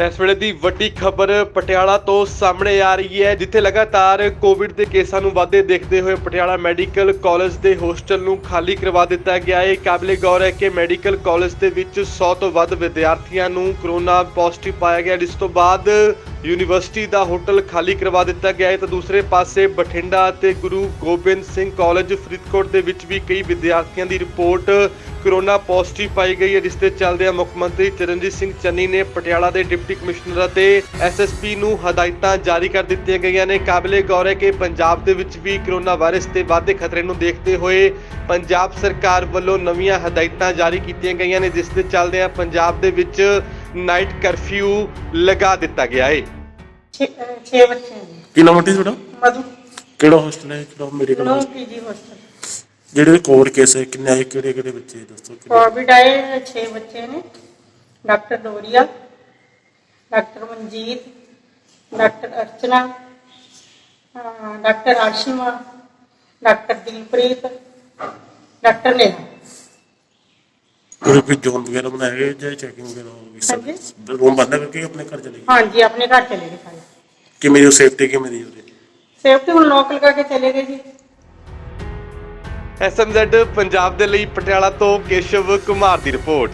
ਇਸ ਵੇਲੇ ਦੀ ਵੱਡੀ ਖਬਰ ਪਟਿਆਲਾ ਤੋਂ ਸਾਹਮਣੇ ਆ ਰਹੀ ਹੈ, ਜਿੱਥੇ ਲਗਾਤਾਰ ਕੋਵਿਡ ਦੇ ਕੇਸਾਂ ਨੂੰ ਵਾਧੇ ਦੇਖਦੇ ਹੋਏ ਪਟਿਆਲਾ ਮੈਡੀਕਲ ਕਾਲਜ ਦੇ ਹੋਸਟਲ ਨੂੰ ਖਾਲੀ ਕਰਵਾ ਦਿੱਤਾ ਗਿਆ। ਹੈ ਕਾਬਲੇ ਗੌਰ ਹੈ ਕਿ ਮੈਡੀਕਲ ਕਾਲਜ ਦੇ ਵਿੱਚ 100 ਤੋਂ ਵੱਧ ਵਿਦਿਆਰਥੀਆਂ ਨੂੰ ਕਰੋਨਾ ਪੋਜ਼ਿਟਿਵ ਪਾਇਆ ਗਿਆ, ਜਿਸ ਤੋਂ ਬਾਅਦ ਯੂਨੀਵਰਸਿਟੀ ਦਾ ਹੋਟਲ ਖਾਲੀ ਕਰਵਾ ਦਿੱਤਾ ਗਿਆ ਹੈ ਤਾਂ ਦੂਸਰੇ ਪਾਸੇ ਬਠਿੰਡਾ ਅਤੇ ਗੁਰੂ ਗੋਬਿੰਦ ਸਿੰਘ ਕਾਲਜ ਫਰੀਦਕੋਟ ਦੇ ਵਿੱਚ ਵੀ ਕਈ ਵਿਦਿਆਰਥੀਆਂ ਦੀ ਰਿਪੋਰਟ ਕਰੋਨਾ ਪੋਜ਼ਿਟਿਵ ਪਾਈ ਗਈ ਹੈ, ਜਿਸ ਦੇ ਚੱਲਦਿਆਂ ਮੁੱਖ ਮੰਤਰੀ ਚਰਨਜੀਤ ਸਿੰਘ ਚੰਨੀ ਨੇ ਪਟਿਆਲਾ ਦੇ ਡਿਪਟੀ ਕਮਿਸ਼ਨਰ ਅਤੇ ਐਸਐਸਪੀ ਨੂੰ ਹਦਾਇਤਾਂ ਜਾਰੀ ਕਰ ਦਿੱਤੀਆਂ ਗਈਆਂ ਨੇ। ਕਾਬਲੇ ਗੌਰ ਹੈ ਕਿ ਪੰਜਾਬ ਦੇ ਵਿੱਚ ਵੀ ਕਰੋਨਾ ਵਾਇਰਸ ਦੇ ਵਾਧੇ ਖਤਰੇ ਨੂੰ ਦੇਖਦੇ ਹੋਏ ਪੰਜਾਬ ਸਰਕਾਰ ਵੱਲੋਂ ਨਵੀਆਂ ਹਦਾਇਤਾਂ ਜਾਰੀ ਕੀਤੀਆਂ ਗਈਆਂ ਨੇ, ਜਿਸ ਦੇ ਚੱਲਦਿਆਂ ਪੰਜਾਬ ਦੇ ਵਿੱਚ ਨਾਈਟ ਕਰਫਿਊ ਲਗਾ ਦਿੱਤਾ ਗਿਆ ਹੈ ਛੇ ਅਹ ਛੇ ਬੱਚੇ ਨੇ। ਕੀ ਨਾਮ ਆਂਟੀ ਤੁਹਾਡਾ? ਮਧੂ। ਕਿਹੜਾ ਹੋਸਟਲ ਹੈ? ਕਿਹੜਾ ਮੈਡੀਕਲ ਨੋ ਹੋਸਟਲ? PG hostel. ਜਿਹੜੇ ਕੋਵਿਡ ਕੇਸ ਹੈ ਕਿੰਨੇ ਆਏ ਕਿਹੜੇ ਕਿਹੜੇ ਬੱਚੇ ਦੱਸੋ ਕਿੰਨੇ? ਕੋਵਿਡ ਆਏ ਛੇ ਬੱਚੇ ਨੇ। Doctor Doria doctor Manjeet doctor Archana ਅਹ doctor Ashima doctor Dilpreet doctor Neha. ਉਹਦੇ ਕੋਈ ਜ਼ੋਨ ਵਗੈਰਾ ਬਣਾਏ ਗਏ ਜਾਂ ਚੈਕਿੰਗ ਵਗੈਰਾ ਹੋਗੀ। ਸਭ ਰੂਮ ਬੰਦ ਕਰਕੇ ਆਪਣੇ ਘਰ ਚਲੇ ਗਏ? ਹਾਂਜੀ ਆਪਣੇ ਘਰ ਚਲੇ ਗਏ ਸਾਰੇ। ਕਿਵੇਂ ਦੀ ਸੇਫਟੀ ਕਿਵੇਂ ਦੀ ਉਹਦੀ? ਸੇਫਟੀ ਹੁਣ ਲੋਕ ਲਗਾ ਕੇ ਚਲੇ ਗਏ ਜੀ। ਐਸਐਮਜ਼ੈਡ ਪੰਜਾਬ ਦੇ ਲਈ ਪਟਿਆਲਾ ਤੋਂ ਕੇਸ਼ਵ ਕੁਮਾਰ ਦੀ ਰਿਪੋਰਟ